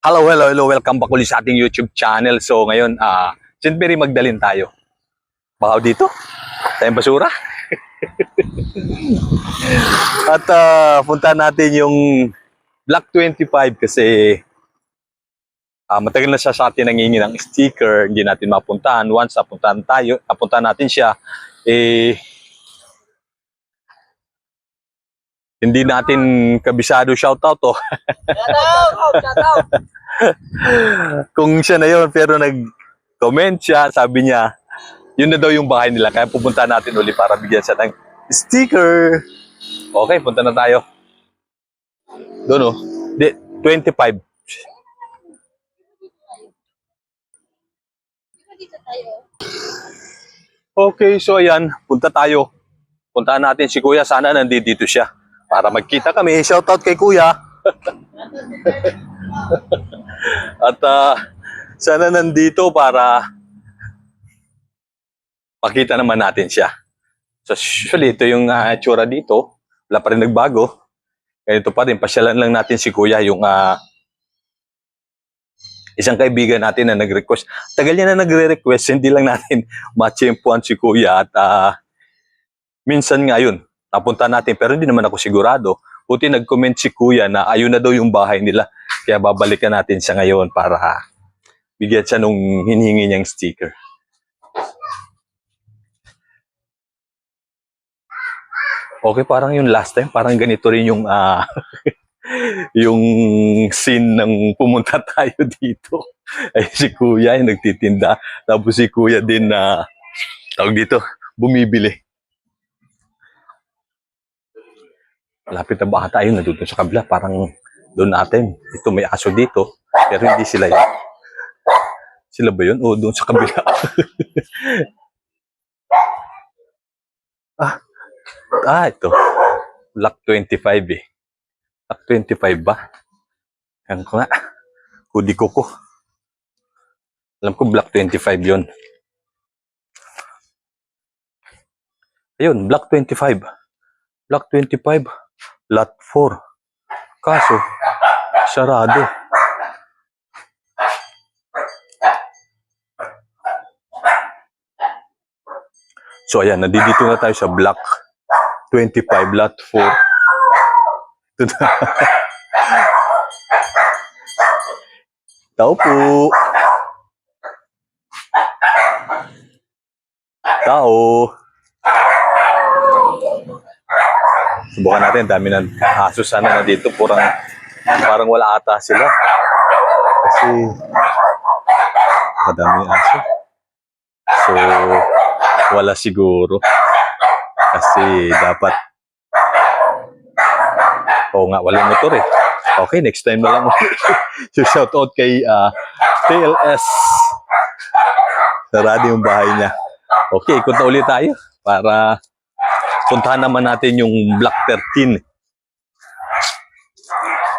Hello, hello, hello. Welcome back ulit sa ating YouTube channel. So ngayon, ah, St. Mary Magdalene tayo. Baka dito? Tayong basura? At ah, punta natin yung Block 25 kasi ah, matagal na siya sa atin nangingi ng sticker. Hindi natin mapuntahan. Once napuntahan tayo, napuntahan natin siya, eh, hindi natin kabisado shoutout oh. Shout out! Shout out! kung siya na yun, pero nag-comment siya, sabi niya, yun na daw yung bahay nila. Kaya pupunta natin uli para bigyan siya ng sticker. Okay, punta na tayo. Doon oh. Di, 25. Dito tayo. Okay, so ayan, punta tayo. Puntahan natin si Kuya. Sana nandito siya. Para magkita kami. Shoutout kay Kuya. At ah, sana nandito para makita naman natin siya. So, usually, ito yung uh, tsura dito. Wala pa rin nagbago. Ganito pa rin. Pasyalan lang natin si Kuya yung ah, isang kaibigan natin na nag-request. Tagal niya na nagre-request. Hindi lang natin matsyempuan si Kuya. At ah, minsan nga yun, napunta natin. Pero hindi naman ako sigurado. Buti nag-comment si Kuya na ayun na daw yung bahay nila. Kaya babalikan natin siya ngayon para bigyan siya nung hinihingi niyang sticker. Okay, parang yung last time, parang ganito rin yung ah, yung scene ng pumunta tayo dito. Ay si Kuya yung nagtitinda. Tapos si Kuya din na tawag dito, bumibili. Lapit na baka tayo na doon sa kabila. Parang doon natin. Ito may aso dito. Pero hindi sila yun. Sila ba yun? O doon sa kabila. ah, ah, ito. Block 25 eh. Block 25 ba? Yan ko nga. Kudi ko ko. Alam ko block 25 yon. Ayun, block 25. Block 25, lot 4. Kaso, sarado. So ayan, nandito na tayo sa block 25, lot 4. Ito na. Tao po. Tao. Subukan natin, dami ng aso sana na dito. Parang, parang wala ata sila. Kasi, kadami aso. So, wala siguro. Kasi dapat, oo nga, walang motor eh. Okay, next time na lang. so, shout out kay ah, TLS. Sarado yung bahay niya. Okay, ikot na ulit tayo para puntahan naman natin yung Block 13.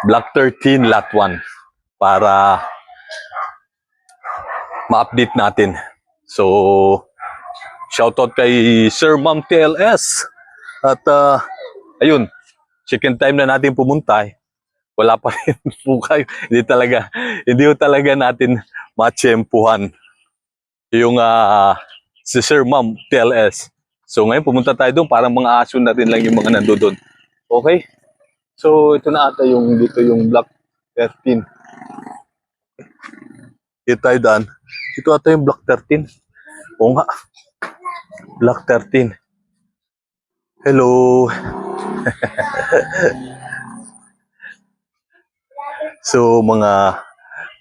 Block 13, Lot 1. Para ma-update natin. So, shoutout kay Sir Ma'am TLS. At, ah, ayun, second time na natin pumunta eh. Wala pa rin po kayo. Hindi talaga, hindi talaga natin matsyempuhan yung ah, si Sir Ma'am TLS. So ngayon pumunta tayo doon, parang mga aso na rin lang yung mga nandoon. Okay? So ito na ata yung dito yung block 13. Dito tayo daan. Ito ata yung block 13. Oo nga. Block 13. Hello. so mga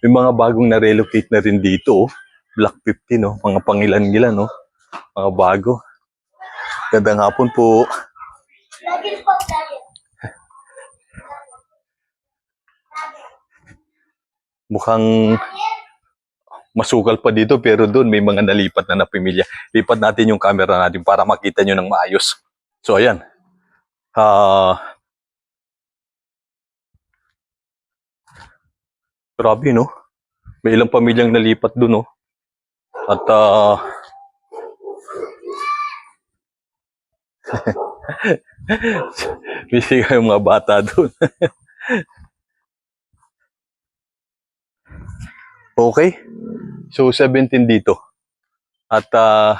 may mga bagong na-relocate na rin dito. oh. Block 15, no? Mga pangilan-ngilan, no? Mga bago. Gandang hapon po. Mukhang masukal pa dito pero doon may mga nalipat na na pamilya. Lipat natin yung camera natin para makita nyo ng maayos. So ayan. Ah grabe no. May ilang pamilyang nalipat doon no. At ah Busy yung mga bata doon. Okay? So, 17 dito. At, ah,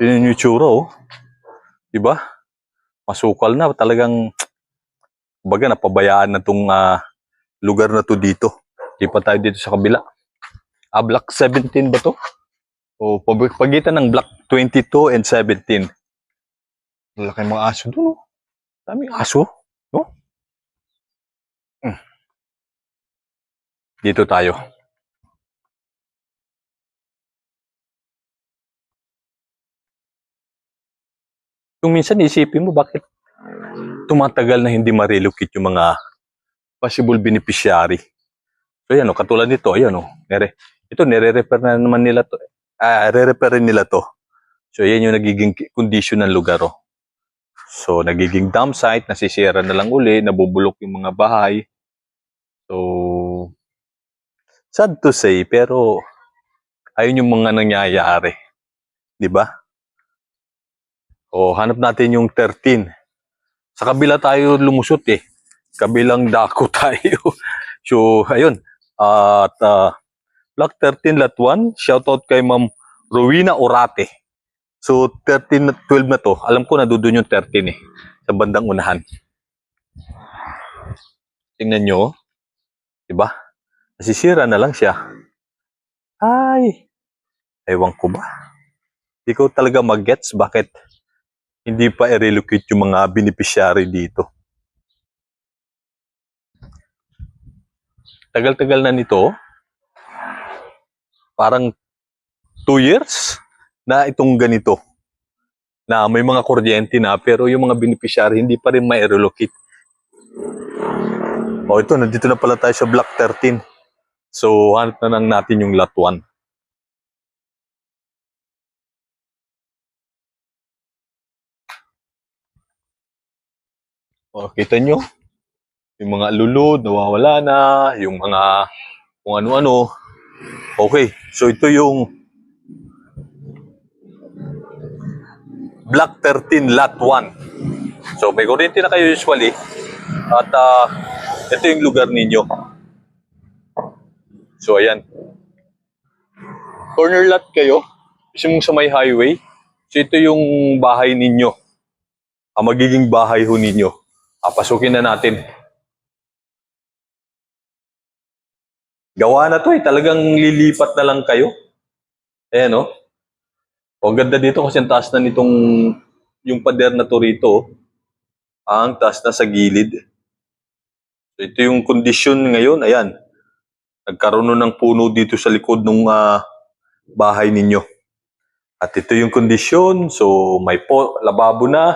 yun yung tsura, oh. Diba? Masukal na. Talagang, baga, napabayaan na tong ah, lugar na to dito. Di pa tayo dito sa kabila. Ah, block 17 ba to? O, pag- pagitan ng block 22 and 17. Malaki mga aso doon, oh. Daming aso, no? Hmm. Dito tayo. Kung minsan isipin mo bakit tumatagal na hindi ma-relocate yung mga possible beneficiary. So yan o, katulad nito, ayan o. Nere, ito, nire-repair na naman nila to. Ah, re-repair rin nila to. So yan yung nagiging condition ng lugar o. So nagiging dump site, nasisira na lang uli, nabubulok yung mga bahay. So, sad to say, pero ayun yung mga nangyayari. Ba? O, hanap natin yung 13. Sa kabila tayo lumusot eh. Kabilang dako tayo. so, ayun. At ah, Block 13 Lot 1, shoutout kay Ma'am Rowena Orate. So, 13 at 12 na to. Alam ko na doon yung 13 eh. Sa bandang unahan. Tingnan nyo. Diba? Nasisira na lang siya. Ay. Ewan ko ba? Hindi ko talaga mag-gets bakit hindi pa i-relocate yung mga beneficiary dito. Tagal-tagal na nito. Parang two years na itong ganito. Na may mga kuryente na pero yung mga beneficiary hindi pa rin ma-relocate. O ito, nandito na pala tayo sa block 13. So, hanap na lang natin yung lot 1. O, kita nyo? Yung mga lulod, nawawala na. Yung mga kung ano-ano. Okay, so ito yung Block 13, Lot 1. So, may kuryente na kayo usually. At ah, ito yung lugar ninyo. So, ayan. Corner lot kayo. Mismo sa may highway. So, ito yung bahay ninyo. Ang magiging bahay ho ninyo. Ah, pasukin na natin. Gawa na to eh. Talagang lilipat na lang kayo. Ayan oh. O, ang ganda dito kasi ang taas na nitong yung pader na to rito. oh. Ang taas na sa gilid. So, ito yung kondisyon ngayon. Ayan. Nagkaroon na ng puno dito sa likod ng bahay ninyo. At ito yung kondisyon. So, may po, lababo na.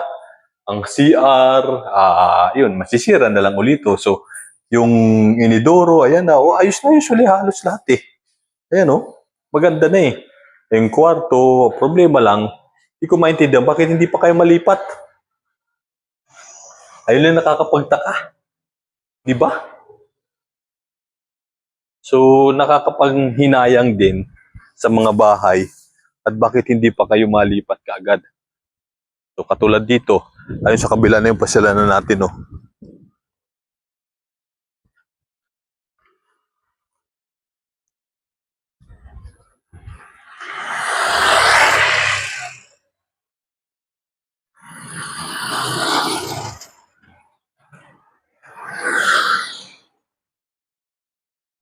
Ang CR, ah, yun, masisira na lang ulito. So, yung inidoro, ayan na. Oh, ayos na usually halos lahat eh. Ayan oh. Maganda na eh. Yung kwarto, problema lang, hindi ko maintindihan bakit hindi pa kayo malipat. Ayun lang nakakapagtaka. Di ba? So, nakakapanghinayang din sa mga bahay at bakit hindi pa kayo malipat kaagad. So, katulad dito, ayun sa kabila na yung pasyalan natin, no.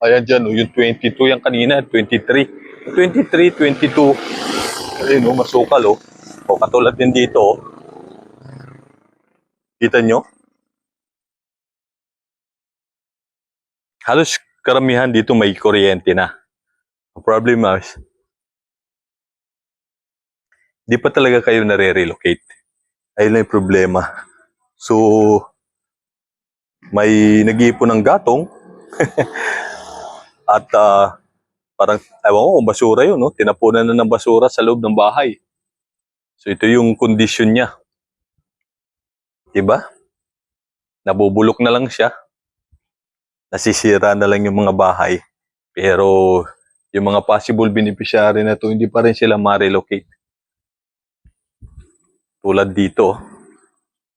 Ayan dyan, oh, yung 22 yan kanina, 23. 23, 22. Ayun, oh, masukal, oh. O, katulad din dito, oh. Kita nyo? Halos karamihan dito may kuryente na. Ang problema is, di pa talaga kayo nare-relocate. Ayun yung problema. So, may nag-iipon ng gatong, At ah, parang, ewan ko basura yun, no? tinapunan na ng basura sa loob ng bahay. So ito yung kondisyon niya. Diba? Nabubulok na lang siya. Nasisira na lang yung mga bahay. Pero yung mga possible beneficiary na to, hindi pa rin sila ma-relocate. Tulad dito.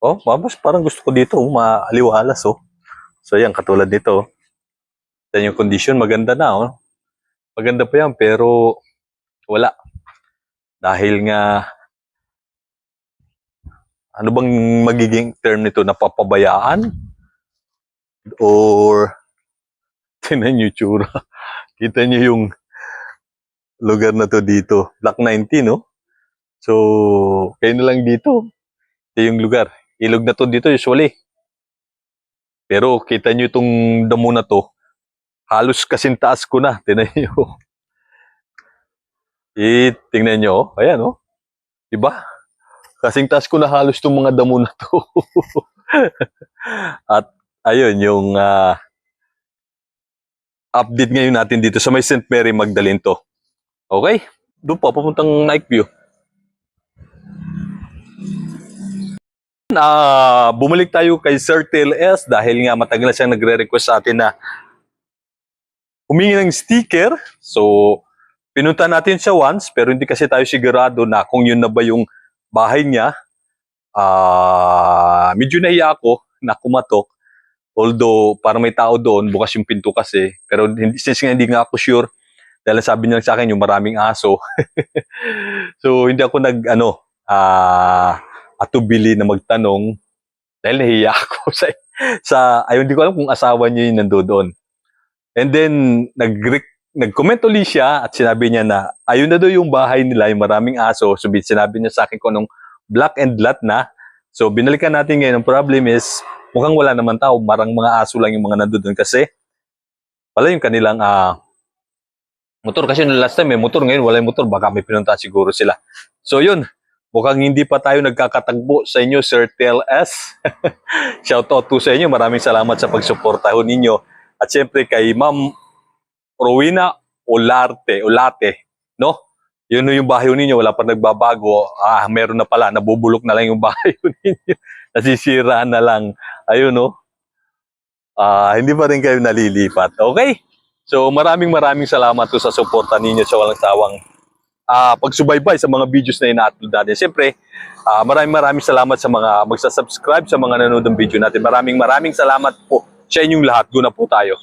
Oh, mabos parang gusto ko dito, oh, maaliwalas oh. So yan, katulad nito. Yan yung condition, maganda na, oh. Maganda pa yan, pero wala. Dahil nga, ano bang magiging term nito? Napapabayaan? Or, tinan nyo tsura. Kita nyo yung lugar na to dito. Block 19, no? So, kayo na lang dito. Ito yung lugar. Ilog na to dito usually. Pero kita nyo itong damo na to. Halos kasing taas ko na. Tingnan nyo. Eh, tingnan nyo. oh. Ayan, oh. Diba? Kasing taas ko na halos itong mga damo na to. At ayun, yung ah, update ngayon natin dito sa may St. Mary Magdalene to. Okay? Doon pa, papuntang Night View. Ah, bumalik tayo kay Sir Tel S dahil nga matagal na siyang nagre-request sa atin na humingi ng sticker. So, pinunta natin siya once pero hindi kasi tayo sigurado na kung yun na ba yung bahay niya. Ah, medyo nahiya ako na kumatok. Although, para may tao doon, bukas yung pinto kasi. Pero hindi, since nga hindi nga ako sure, dahil sabi niya sa akin yung maraming aso. so, hindi ako nag, ano, ah, atubili na magtanong dahil nahiya ako sa, sa ayun, hindi ko alam kung asawa niya yung nandoon. And then, nag nag-comment ulit siya at sinabi niya na ayun na daw yung bahay nila, yung maraming aso. So, sinabi niya sa akin kung anong black and lot na. So, binalikan natin ngayon. Ang problem is, mukhang wala naman tao. Marang mga aso lang yung mga nandoon kasi wala yung kanilang ah, motor. Kasi nung last time may motor, ngayon wala yung motor. Baka may pinunta siguro sila. So, yun. Mukhang hindi pa tayo nagkakatagbo sa inyo, Sir Tel S. Shout out to sa inyo. Maraming salamat sa pagsuporta ninyo. At syempre kay Ma'am Rowena Olarte, Olate, no? Yun yung bahay ninyo, wala pa nagbabago. Ah, meron na pala, nabubulok na lang yung bahay ninyo. Nasisira na lang. Ayun, no? Ah, hindi pa rin kayo nalilipat. Okay? So, maraming maraming salamat po sa suporta ninyo sa walang sawang ah pagsubaybay sa mga videos na ina-upload natin. Siyempre, ah, maraming maraming salamat sa mga magsasubscribe sa mga nanonood ng video natin. Maraming maraming salamat po sa inyong lahat. Guna po tayo.